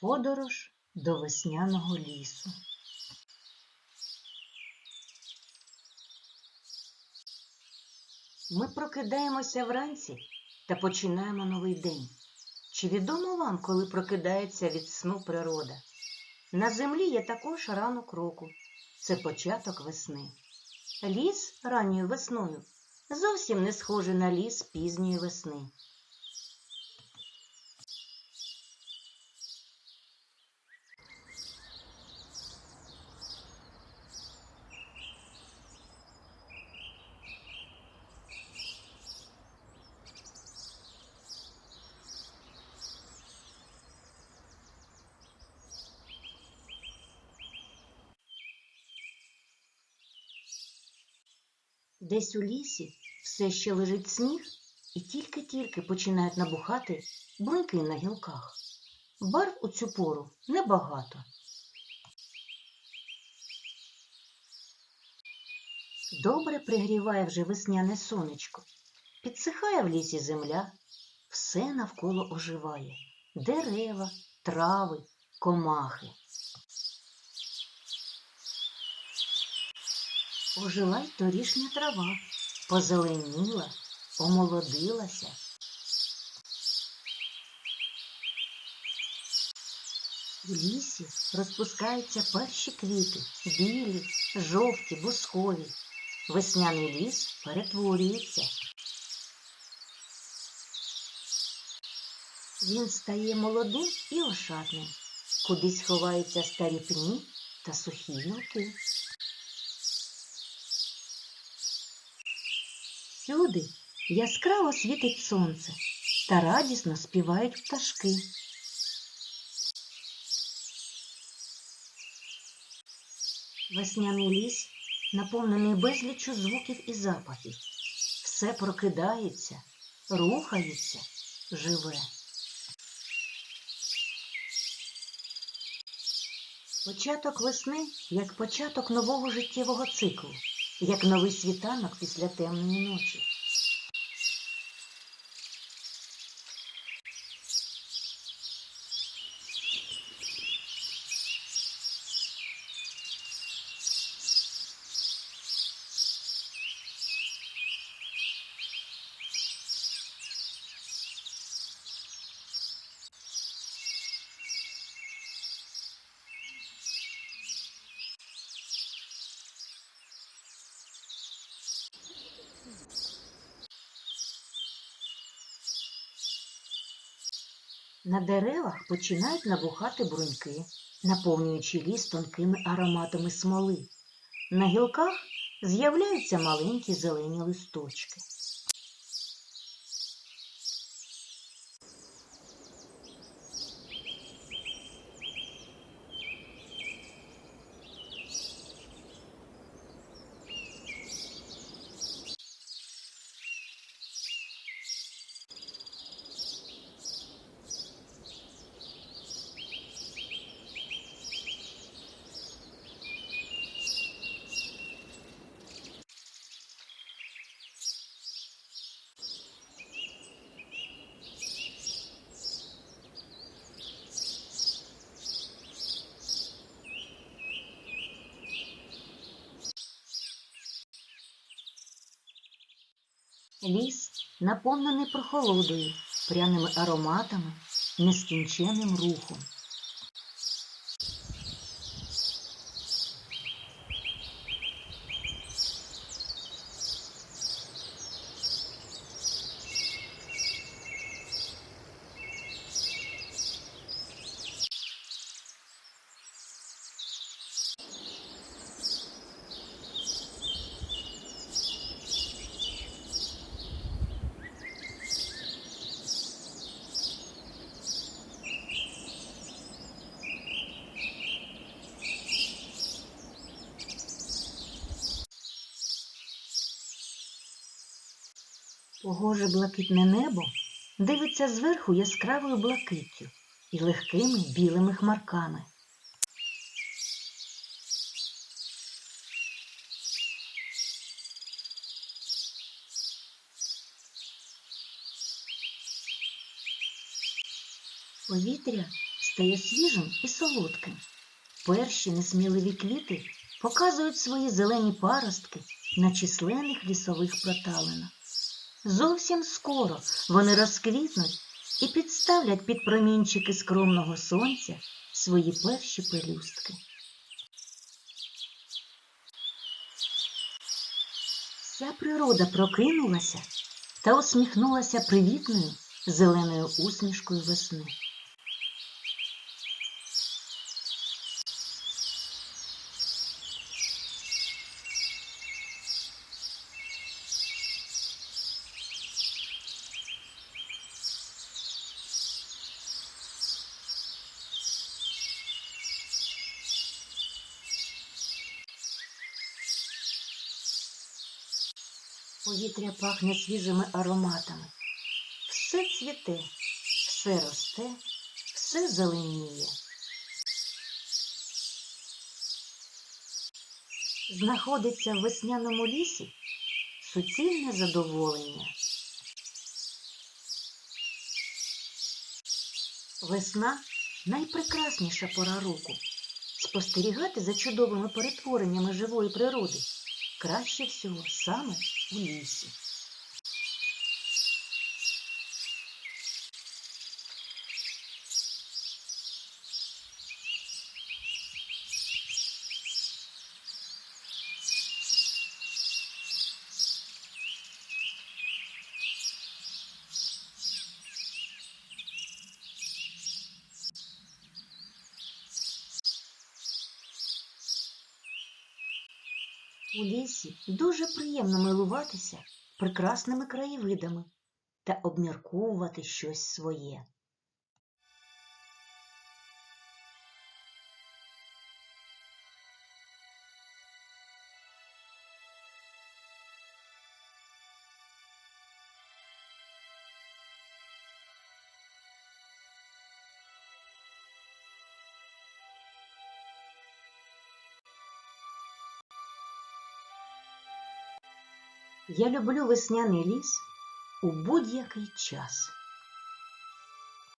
Подорож до весняного лісу. Ми прокидаємося вранці та починаємо новий день. Чи відомо вам, коли прокидається від сну природа? На землі є також ранок року. Це початок весни. Ліс ранньою весною зовсім не схожий на ліс пізньої весни. Десь у лісі все ще лежить сніг, і тільки-тільки починають набухати бруньки на гілках. Барв у цю пору небагато. Добре пригріває вже весняне сонечко. Підсихає в лісі земля, все навколо оживає. Дерева, трави, комахи. Ожила й торішня трава, позеленіла, омолодилася. В лісі розпускаються перші квіти, білі, жовті, бускові. Весняний ліс перетворюється. Він стає молодим і ошатним. Кудись ховаються старі пні та сухі гілки. Всюди яскраво світить сонце та радісно співають пташки. Весняний ліс наповнений безліччю звуків і запахів. Все прокидається, рухається, живе. Початок весни як початок нового життєвого циклу, як новий світанок після темної ночі. На деревах починають набухати бруньки, наповнюючи ліс тонкими ароматами смоли. На гілках з'являються маленькі зелені листочки. Ліс наповнений прохолодою, пряними ароматами, нескінченним рухом. Погоже блакитне небо дивиться зверху яскравою блакиттю і легкими білими хмарками. Повітря стає свіжим і солодким. Перші несміливі квіти показують свої зелені паростки на численних лісових проталинах. Зовсім скоро вони розквітнуть і підставлять під промінчики скромного сонця свої перші пелюстки. Вся природа прокинулася та усміхнулася привітною зеленою усмішкою весни. Повітря пахне свіжими ароматами. Все цвіте, все росте, все зеленіє. Знаходиться в весняному лісі суцільне задоволення. Весна найпрекрасніша пора року. Спостерігати за чудовими перетвореннями живої природи краще всього саме у лісі. У лісі дуже приємно милуватися прекрасними краєвидами та обмірковувати щось своє. Я люблю весняний ліс у будь-який час.